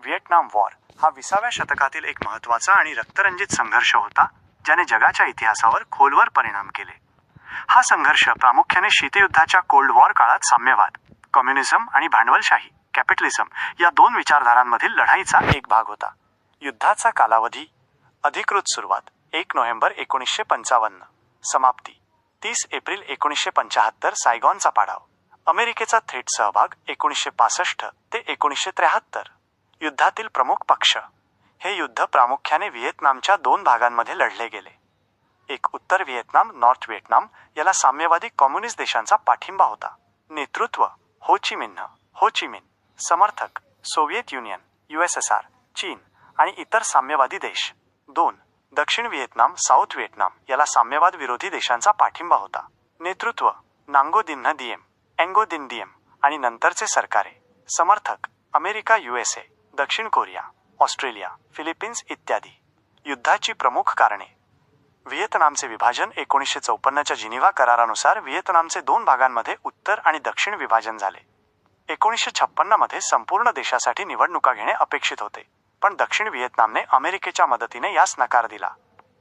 व्हिएटनाम war हा विसाव्या शतकातील एक महत्त्वाचा आणि रक्तरंजित संघर्ष होता ज्याने जगाच्या इतिहासावर खोलवर परिणाम केले. हा संघर्ष प्रामुख्याने शीतयुद्धाच्या कोल्ड वॉर काळात साम्यवाद कम्युनिझम आणि भांडवलशाही कॅपिटलिझम या दोन विचारधारांमधील लढाईचा एक भाग होता. युद्धाचा कालावधी अधिकृत सुरुवात एक नोव्हेंबर एकोणीसशे पंचावन्न. समाप्ती तीस एप्रिल एकोणीसशे पंचाहत्तर सायगॉनचा पाडाव. अमेरिकेचा थेट सहभाग एकोणीसशे पासष्ट ते एकोणीसशे त्र्याहत्तर. युद्धातील प्रमुख पक्ष. हे युद्ध प्रामुख्याने व्हिएतनामच्या दोन भागांमध्ये लढले गेले. एक उत्तर व्हिएतनाम नॉर्थ व्हिएतनाम याला साम्यवादी कम्युनिस्ट देशांचा पाठिंबा होता. नेतृत्व हो ची मिन्ह हो ची मिन समर्थक सोव्हिएत युनियन युएसएसआर चीन आणि इतर साम्यवादी देश. दोन दक्षिण व्हिएतनाम साऊथ व्हिएतनाम याला साम्यवाद विरोधी देशांचा पाठिंबा होता. नेतृत्व नांगो दिन्ह दिएम अँगो दिन दिएम आणि नंतरचे सरकारे. समर्थक अमेरिका युएसए दक्षिण कोरिया ऑस्ट्रेलिया फिलिपिन्स इत्यादी युद्धाची प्रमुख कारणे. व्हिएतनामचे विभाजन एकोणीसशे चौपन्नच्या जिनिव्हा करारानुसार व्हिएतनामचे दोन भागांमध्ये उत्तर आणि दक्षिण विभाजन झाले. एकोणीसशे छप्पन्नमध्ये संपूर्ण देशासाठी निवडणुका घेणे अपेक्षित होते पण दक्षिण व्हिएतनामने अमेरिकेच्या मदतीने यास नकार दिला.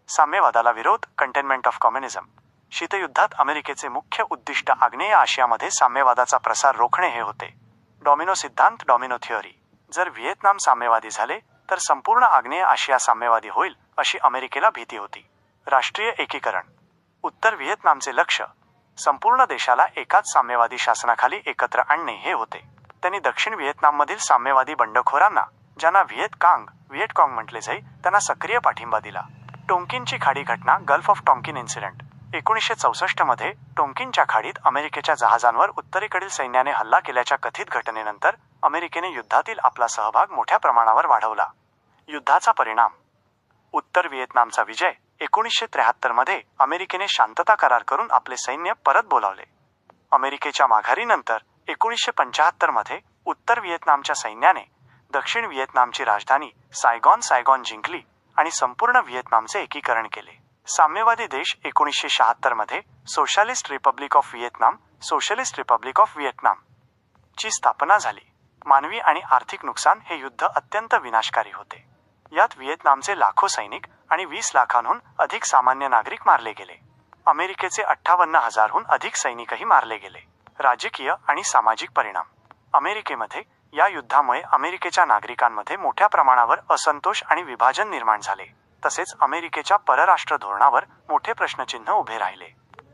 साम्यवादाला विरोध कंटेनमेंट ऑफ कम्युनिझम शीतयुद्धात अमेरिकेचे मुख्य उद्दिष्ट आग्नेय आशियामध्ये साम्यवादाचा प्रसार रोखणे हे होते. डॉमिनो सिद्धांत डॉमिनो थिअरी. जर व्हिएतनाम साम्यवादी झाले तर संपूर्ण आग्नेय आशिया साम्यवादी होईल अशी अमेरिकेला भीती होती. राष्ट्रीय एकीकरण. उत्तर व्हिएतनामचे लक्ष संपूर्ण देशाला एकाच साम्यवादी शासनाखाली एकत्र आणणे हे होते. त्यांनी दक्षिण व्हिएतनाममधील साम्यवादी बंडखोरांना ज्यांना व्हिएत कांग व्हिएटकॉंग म्हटले जाई त्यांना सक्रिय पाठिंबा दिला. टोंकिनची खाडी घटना गल्फ ऑफ टॉंकिन इन्सिडेंट. एकोणीसशे चौसष्टमध्ये टोंकिनच्या खाडीत अमेरिकेच्या जहाजांवर उत्तरेकडील सैन्याने हल्ला केल्याच्या कथित घटनेनंतर अमेरिकेने युद्धातील आपला सहभाग मोठ्या प्रमाणावर वाढवला. युद्धाचा परिणाम. उत्तर व्हिएतनामचा विजय एकोणीसशे त्र्याहत्तरमध्ये अमेरिकेने शांतता करार करून आपले सैन्य परत बोलावले. अमेरिकेच्या माघारीनंतर एकोणीसशे पंच्याहत्तरमध्ये उत्तर व्हिएतनामच्या सैन्याने दक्षिण व्हिएतनामची राजधानी सायगॉन सायगॉन जिंकली आणि संपूर्ण व्हिएतनामचे एकीकरण केले. साम्यवादी देश एकोणीसशे शहात्तरमध्ये socialist republic of Vietnam socialist republic of Vietnam ची स्थापना झाली. मानवी आणि आर्थिक नुकसान हे युद्ध अत्यंत विनाशकारी होते. यात व्हिएतनामचे लाखो सैनिक आणि वीस लाखांहून अधिक सामान्य नागरिक मारले गेले. अमेरिकेचे अठ्ठावन्न हजारहून अधिक सैनिकही मारले गेले. राजकीय आणि सामाजिक परिणाम. अमेरिकेमध्ये या युद्धामुळे अमेरिकेच्या नागरिकांमध्ये मोठ्या प्रमाणावर असंतोष आणि विभाजन निर्माण झाले. तसेच अमेरिकेच्या परराष्ट्र धोरणावर मोठे प्रश्नचिन्ह उभे राहिले.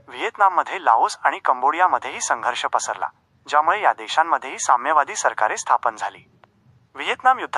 व्हिएतनाममध्ये लाओस आणि कंबोडियामध्येही संघर्ष पसरला. ज्यामुळे या देशांमध्येही साम्यवादी सरकारे स्थापन झाली. व्हिएतनाम युद्ध